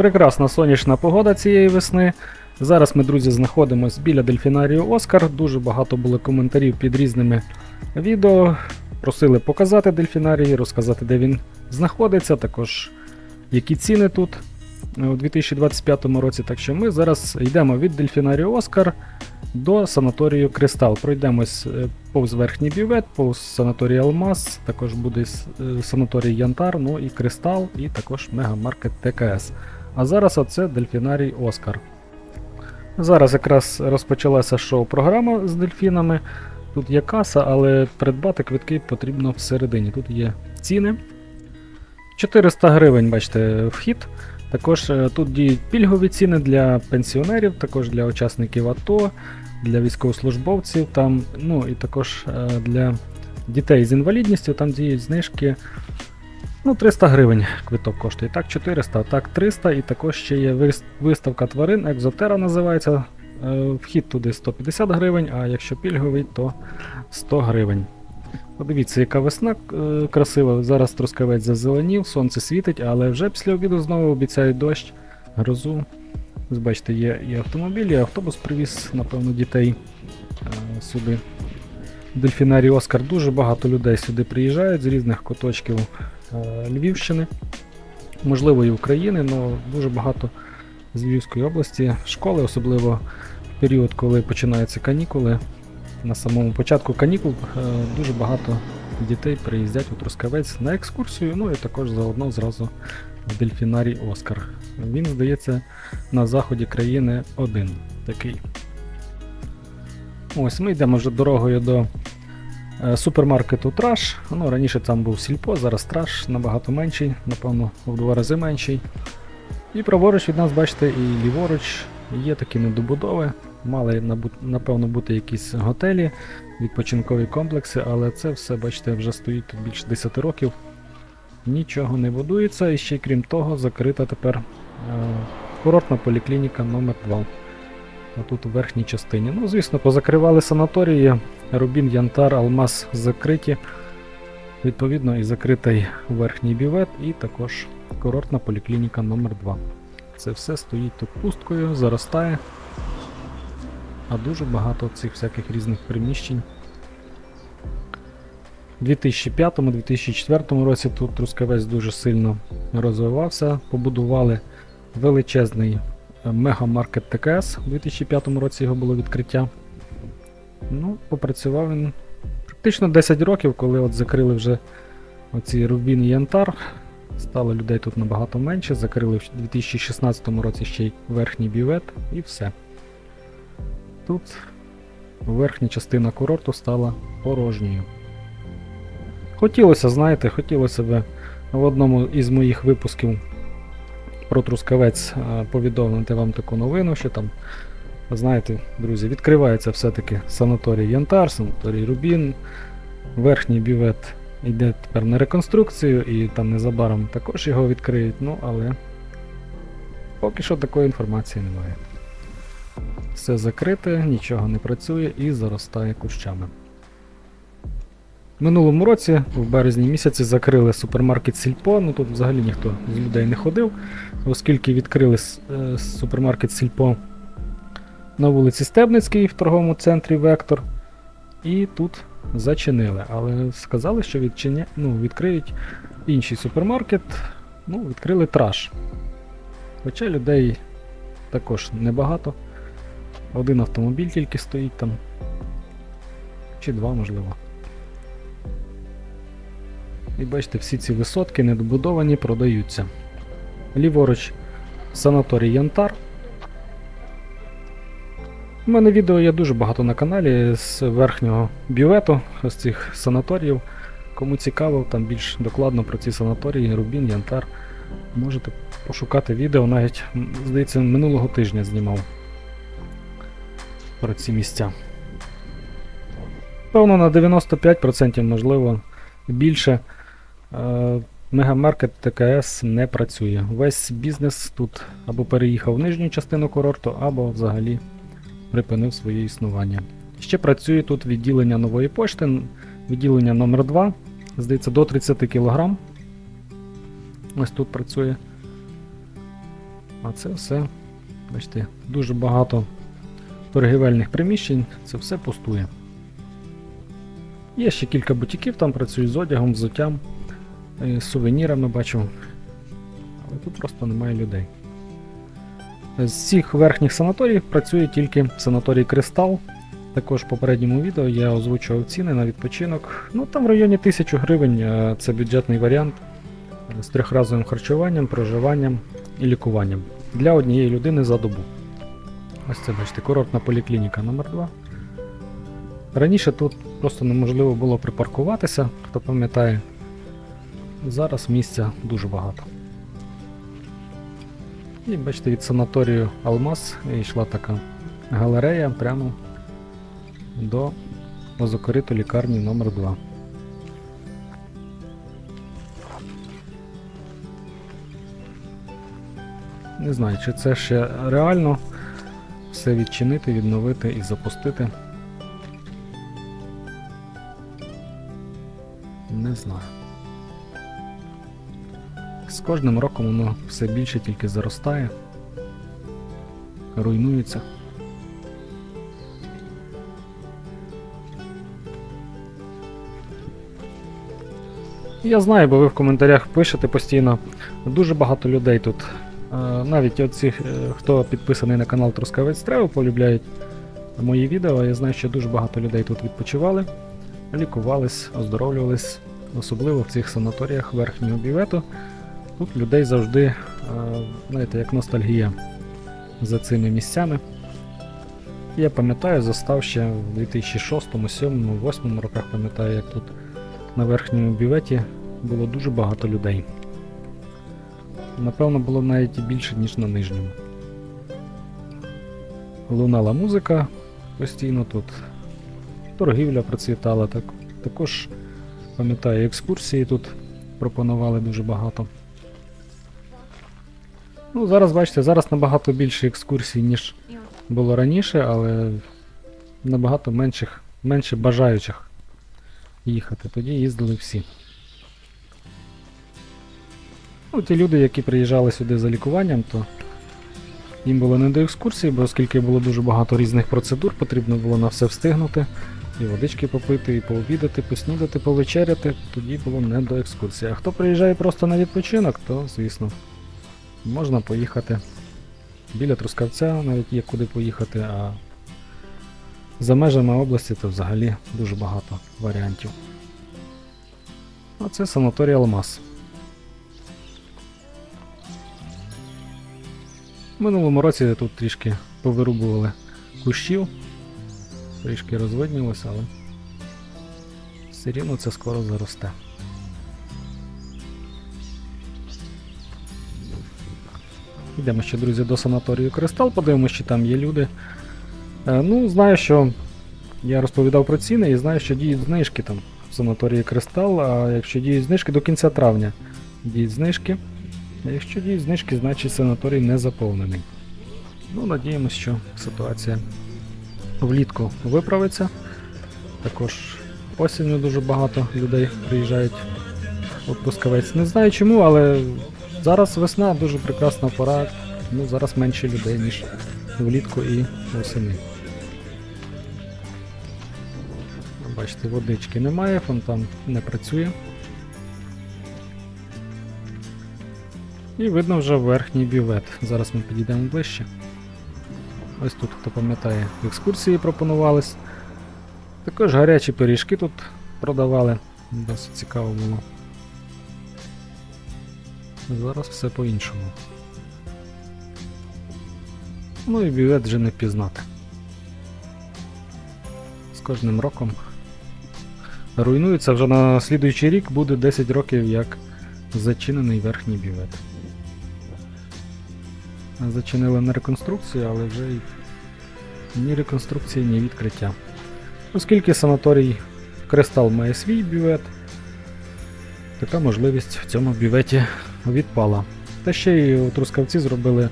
Прекрасна сонячна погода цієї весни. Зараз ми, друзі, знаходимося біля дельфінарію Оскар. Дуже багато було коментарів під різними відео. Просили показати дельфінарій, розказати, де він знаходиться, також які ціни тут у 2025 році. Так що ми зараз йдемо від дельфінарію Оскар до санаторію Кристал. Пройдемось е, повз верхній бювет, повз санаторій Алмаз, також буде е, санаторій Янтар, ну і Кристал, і також мегамаркет ТКС. А зараз оце дельфінарій Оскар. Зараз якраз розпочалася шоу-програма з дельфінами. Тут є каса, але придбати квитки потрібно всередині. Тут є ціни. 400 гривень, бачите, вхід. Також е, тут діють пільгові ціни для пенсіонерів, також для учасників АТО, для військовослужбовців, там, ну і також е, для дітей з інвалідністю, там діють знижки. Ну, 300 гривень квиток коштує. Так, 400, так 300, і також ще є виставка тварин, екзотера називається. Е, Вхід туди 150 гривень, а якщо пільговий, то 100 гривень. Подивіться, яка весна е, красива. Зараз трускавець зазеленів, сонце світить, але вже після обіду знову обіцяють дощ, грозу. Бачите, є і автомобіль, і автобус привіз, напевно, дітей е, сюди. Дельфінарій Оскар дуже багато людей сюди приїжджають з різних куточків е, Львівщини, можливо, і України, але дуже багато з Львівської області. Школи, особливо в період, коли починаються канікули. На самому початку канікул е, дуже багато дітей приїздять у Трускавець на екскурсію, ну і також заодно зразу в дельфінарій Оскар. Він, здається, на заході країни один такий. Ось ми йдемо вже дорогою до е, супермаркету Траш. Ну, раніше там був сільпо, зараз траш набагато менший, напевно, в два рази менший. І праворуч від нас, бачите, і ліворуч є такі недобудови. Мали напевно бути якісь готелі, відпочинкові комплекси, але це все, бачите, вже стоїть тут більше 10 років. Нічого не будується, і ще крім того, закрита тепер е, курортна поліклініка номер 2 Отут у верхній частині. Ну, звісно, позакривали санаторії, Рубін, Янтар, Алмаз закриті. Відповідно, і закритий верхній бювет, і також курортна поліклініка номер 2 Це все стоїть тут пусткою, заростає. А дуже багато цих всяких різних приміщень. У 2005-2004 році тут Трускавець дуже сильно розвивався. Побудували величезний мегамаркет ТКС. У 2005 році його було відкриття. Ну, попрацював він практично 10 років, коли от закрили вже оці Рубін і Янтар. Стало людей тут набагато менше. Закрили в 2016 році ще й верхній бювет і все. Тут верхня частина курорту стала порожньою. Хотілося, знаєте, хотілося б в одному із моїх випусків про Трускавець е, повідомити вам таку новину, що там, знаєте, друзі, відкривається все-таки санаторій Янтар, санаторій Рубін, верхній бювет йде тепер на реконструкцію, і там незабаром також його відкриють, ну але поки що такої інформації немає. Все закрите, нічого не працює і заростає кущами. Минулому році, в березні місяці, закрили супермаркет Сільпо. Ну тут взагалі ніхто з людей не ходив, оскільки відкрили е, супермаркет Сільпо на вулиці Стебницькій в торговому центрі Вектор. І тут зачинили. Але сказали, що відчиня... ну, відкриють інший супермаркет. Ну, відкрили траш. Хоча людей також небагато. Один автомобіль тільки стоїть там. Чи два, можливо. І бачите, всі ці висотки недобудовані продаються. Ліворуч санаторій Янтар. У мене відео є дуже багато на каналі з верхнього бювету, з цих санаторіїв. Кому цікаво, там більш докладно про ці санаторії, Рубін, Янтар. Можете пошукати відео, навіть, здається, минулого тижня знімав про ці місця. Певно, на 95%, можливо, більше. Е, Мегамаркет ТКС не працює. Весь бізнес тут або переїхав в нижню частину курорту, або взагалі припинив своє існування. Ще працює тут відділення нової пошти, відділення номер 2 здається, до 30 кг. Ось тут працює. А це все, бачите, дуже багато торгівельних приміщень, це все пустує. Є ще кілька бутіків, там працюють з одягом, взуттям, сувенірами бачу. Але тут просто немає людей. З цих верхніх санаторіїв працює тільки санаторій Кристал. Також в попередньому відео я озвучував ціни на відпочинок. Ну там в районі 1000 гривень це бюджетний варіант з трьохразовим харчуванням, проживанням і лікуванням для однієї людини за добу. Ось це бачите, курортна поліклініка номер 2 Раніше тут просто неможливо було припаркуватися, хто пам'ятає. Зараз місця дуже багато. І бачите, від санаторію Алмаз йшла така галерея прямо до озокориту лікарні номер 2 Не знаю, чи це ще реально все відчинити, відновити і запустити. Не знаю. Кожним роком воно все більше тільки заростає, руйнується. Я знаю, бо ви в коментарях пишете постійно. Дуже багато людей тут. Е, Навіть оці, хто підписаний на канал Трускавець Тревел, полюбляють мої відео. Я знаю, що дуже багато людей тут відпочивали, лікувались, оздоровлювались, особливо в цих санаторіях верхнього бювету. Тут людей завжди, е, знаєте, як ностальгія за цими місцями. Я пам'ятаю, застав ще в 2006, 2007, 2008 роках, пам'ятаю, як тут на верхньому бюветі було дуже багато людей. Напевно, було навіть і більше, ніж на нижньому. Лунала музика постійно тут. Торгівля процвітала. Так, також, пам'ятаю, екскурсії тут пропонували дуже багато. Ну, зараз, бачите, зараз набагато більше екскурсій, ніж було раніше, але набагато менших, менше бажаючих їхати. Тоді їздили всі. Ну, ті люди, які приїжджали сюди за лікуванням, то їм було не до екскурсії, бо оскільки було дуже багато різних процедур, потрібно було на все встигнути. І водички попити, і пообідати, поснідати, повечеряти, тоді було не до екскурсії. А хто приїжджає просто на відпочинок, то, звісно, можна поїхати біля Трускавця, навіть є куди поїхати, а за межами області то взагалі дуже багато варіантів. А це санаторій Алмаз. Минулому році тут трішки повирубували кущів, трішки розвиднілося, але все рівно це скоро заросте. Йдемо ще, друзі, до санаторію Кристал, подивимося, чи там є люди. Е, ну, знаю, що я розповідав про ціни і знаю, що діють знижки там в санаторії Кристал, а якщо діють знижки до кінця травня діють знижки. А якщо діють знижки, значить санаторій не заповнений. Ну, надіємося, що ситуація влітку виправиться. Також осінню дуже багато людей приїжджають у Пускавець. Не знаю чому, але зараз весна дуже прекрасна пора. Ну, зараз менше людей, ніж влітку і восени. Бачите, водички немає, фонтан не працює. І видно вже верхній бювет. Зараз ми підійдемо ближче. Ось тут, хто пам'ятає, екскурсії пропонувались. Також гарячі пиріжки тут продавали. Досить цікаво було. Зараз все по-іншому. Ну і бювет вже не пізнати. З кожним роком руйнується вже на слідуючий рік буде 10 років як зачинений верхній бювет. Зачинили на реконструкцію, але вже й ні реконструкції, ні відкриття. Оскільки санаторій Кристал має свій бювет, така можливість в цьому бюветі відпала. Та ще й у Трускавці зробили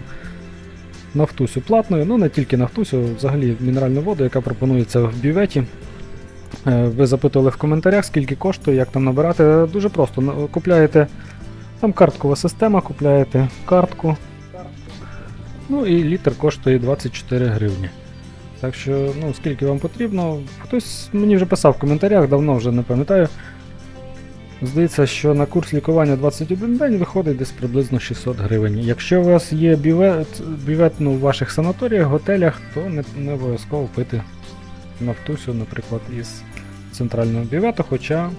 нафтусю платною, ну не тільки нафтусю, взагалі мінеральну воду, яка пропонується в бюветі. Е, Ви запитували в коментарях, скільки коштує, як там набирати. Дуже просто. Ну, Купляєте там карткова система, купляєте картку. Ну і літр коштує 24 гривні. Так що, ну, скільки вам потрібно. Хтось мені вже писав в коментарях, давно вже не пам'ятаю. Здається, що на курс лікування 21 день виходить десь приблизно 600 гривень. Якщо у вас є бювет, бювет ну, в ваших санаторіях, готелях, то не, не обов'язково пити нафтусю, наприклад, із центрального бювету, хоча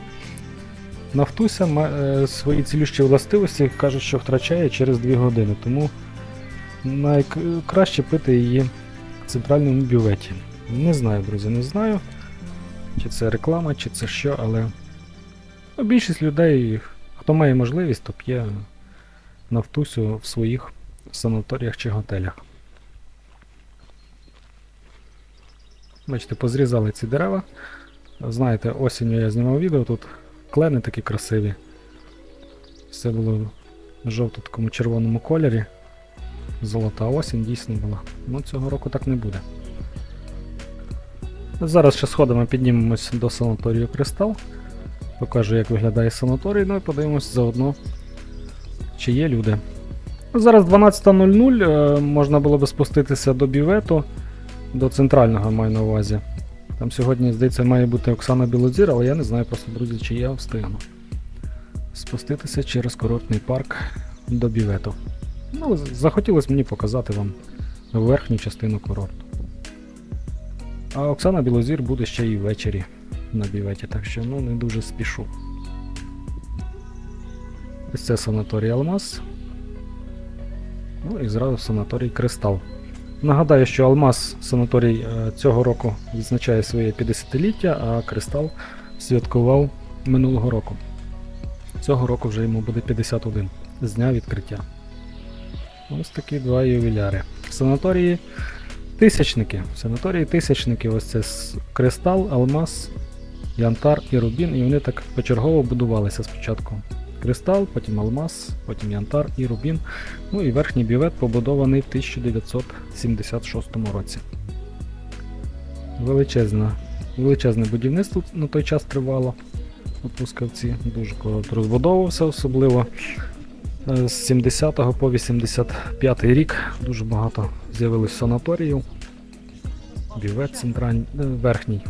нафтуся е, свої цілющі властивості кажуть, що втрачає через 2 години, тому найкраще пити її в центральному бюветі. Не знаю, друзі, не знаю, чи це реклама, чи це що, але ну, більшість людей, хто має можливість, то п'є нафтусю в своїх санаторіях чи готелях. Бачите, позрізали ці дерева. Знаєте, осінню я знімав відео, тут клени такі красиві. Все було в жовто-такому червоному кольорі. Золота осінь дійсно була. Ну цього року так не буде. Зараз ще сходимо, піднімемось до санаторію Кристал. Покажу, як виглядає санаторій, ну і подивимось заодно, чи є люди. Зараз 12.00, е, можна було би спуститися до бювету, до центрального маю на увазі. Там сьогодні, здається, має бути Оксана Білозір, але я не знаю просто, друзі, чи я встигну. Спуститися через курортний парк до бювету. Ну, захотілося мені показати вам верхню частину курорту. А Оксана Білозір буде ще і ввечері на бюветі, так що ну не дуже спішу. Ось це санаторій Алмаз. Ну і зразу санаторій Кристал. Нагадаю, що Алмаз санаторій е, цього року відзначає своє 50-ліття, а Кристал святкував минулого року. Цього року вже йому буде 51 з дня відкриття. Ось такі два ювіляри. Санаторії тисячники. Санаторії тисячники ось це Кристал, Алмаз, Янтар і Рубін, і вони так почергово будувалися спочатку. Кристал, потім Алмаз, потім Янтар і Рубін. Ну і верхній бювет побудований в 1976 році. Величезна, величезне будівництво на той час тривало. у Пускавці дуже розбудовувався, особливо е, з 70 по 85 рік. Дуже багато з'явилось санаторіїв. Бювет центральний, верхній.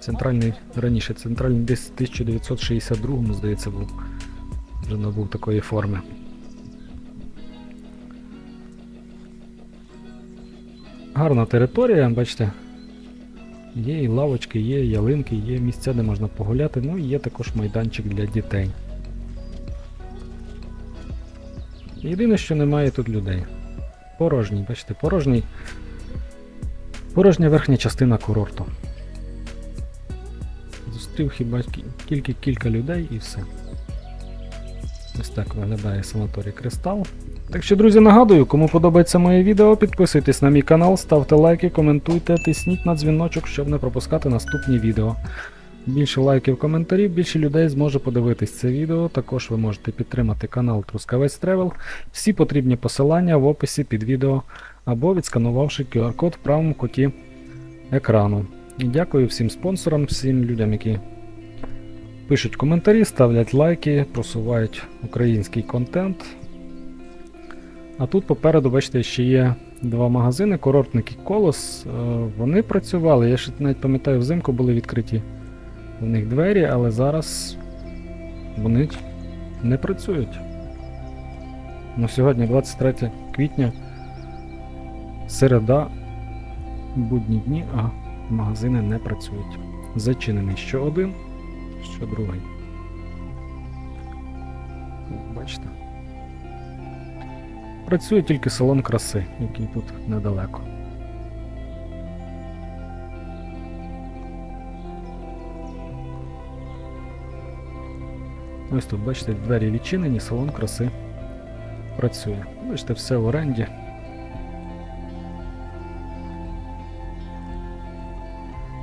Центральний раніше, центральний десь в 1962 здається, був. Вже набув такої форми. Гарна територія, бачите. Є і лавочки, є ялинки, є місця, де можна погуляти, ну і є також майданчик для дітей. Єдине, що немає тут людей. Порожній, бачите, порожній. Порожня верхня частина курорту. Зустрів хіба тільки кілька людей і все. Ось так виглядає санаторій Кристал. Так що, друзі, нагадую, кому подобається моє відео, підписуйтесь на мій канал, ставте лайки, коментуйте, тисніть на дзвіночок, щоб не пропускати наступні відео. Більше лайків, коментарів, більше людей зможе подивитись це відео. Також ви можете підтримати канал Трускавець Тревел. Всі потрібні посилання в описі під відео або відсканувавши QR-код в правому куті екрану. І дякую всім спонсорам, всім людям, які пишуть коментарі, ставлять лайки, просувають український контент. А тут попереду, бачите, ще є два магазини, курортник і колос. Е, Вони працювали. Я ще навіть пам'ятаю, взимку були відкриті в них двері, але зараз вони не працюють. Ну, сьогодні 23 квітня, середа, будні дні, а магазини не працюють. Зачинений що один, що другий. Бачите. Працює тільки салон краси, який тут недалеко. Ось тут, бачите, двері відчинені, салон краси працює. Бачите, все в оренді.